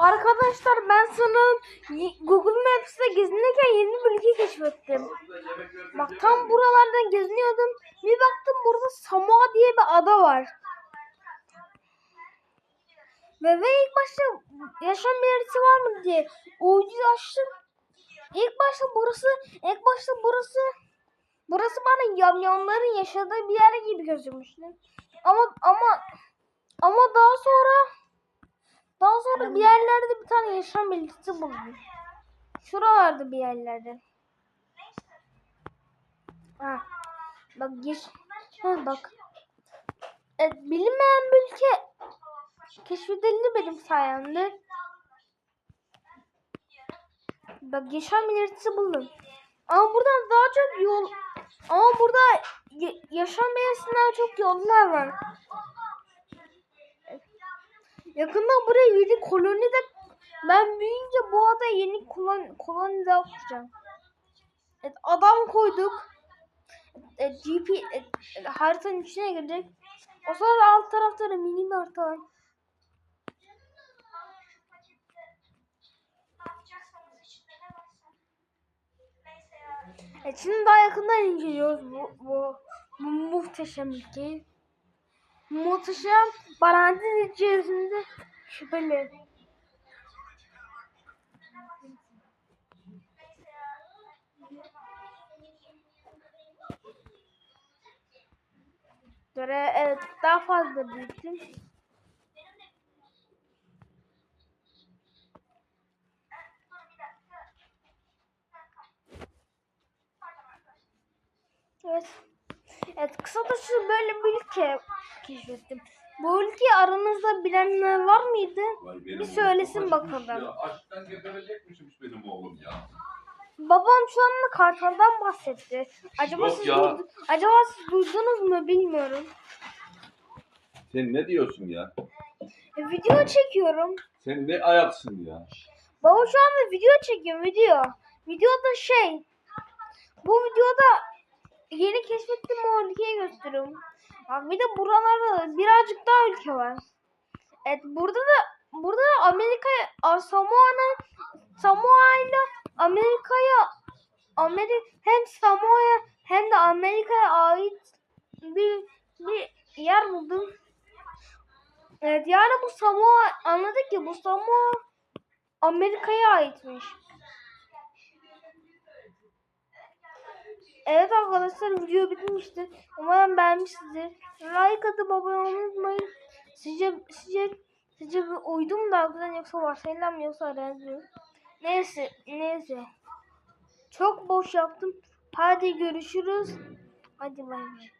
Arkadaşlar ben y- Google Maps'te gezinirken yeni bir ülke keşfettim. Bak tam buralardan geziniyordum. Bir baktım burada Samoa diye bir ada var. Ve, ve ilk başta yaşam belirtisi var mı diye uyduyu açtım. İlk başta burası, ilk başta burası, burası bana yamyamların yaşadığı bir yer gibi gözükmüştü. Ama ama ama daha sonra daha sonra bir yerlerde bir tane yaşam belirtisi buldum. Şuralarda bir yerlerde. Ha. Bak geç. Ha bak. Evet, bilinmeyen bir ülke keşfedildi benim sayemde. Bak yaşam belirtisi buldum. Ama buradan daha çok yol ama burada yaşam belirtisinden çok yollar var. Yakında buraya yeni koloni de ben büyüyünce bu adaya yeni koloni, koloni daha kuracağım. Evet, adam koyduk. E, GP e, e, haritanın içine girecek. O sırada alt tarafta da mini bir harita var. Evet, şimdi daha yakından inceliyoruz bu, bu, bu muhteşem ülkeyi. Muhteşem parantez içerisinde şüpheli. Göre evet daha fazla büyüttüm. Evet. Evet kısacası böyle bir ülke keşfettim. Bu ülkeyi aranızda bilenler var mıydı? Vay benim Bir söylesin bakalım. Ya. Açlıktan geberecekmişmiş benim oğlum ya. Babam şu anda kartaldan bahsetti. Acaba Yok siz ya. duydu- acaba siz duydunuz mu bilmiyorum. Sen ne diyorsun ya? E, video çekiyorum. Sen ne ayaksın ya? Baba şu anda video çekiyor video. Videoda şey. Bu videoda yeni keşfettiğim o ülkeyi gösteriyorum. Bak bir de buralarda da birazcık daha ülke var. Evet burada da burada da Amerika Samoa'nın Samoa ile Amerika'ya Amerika hem Samoa'ya hem de Amerika'ya ait bir bir yer buldum. Evet yani bu Samoa anladık ki bu Samoa Amerika'ya aitmiş. Evet arkadaşlar video bitmiştir. Umarım beğenmişsinizdir. Like atıp abone olmayı unutmayın. Sizce sizce sizce bir uydum da güzel yoksa varsayılan mı yoksa aranızda? Neyse neyse. Çok boş yaptım. Hadi görüşürüz. Hadi bay bay.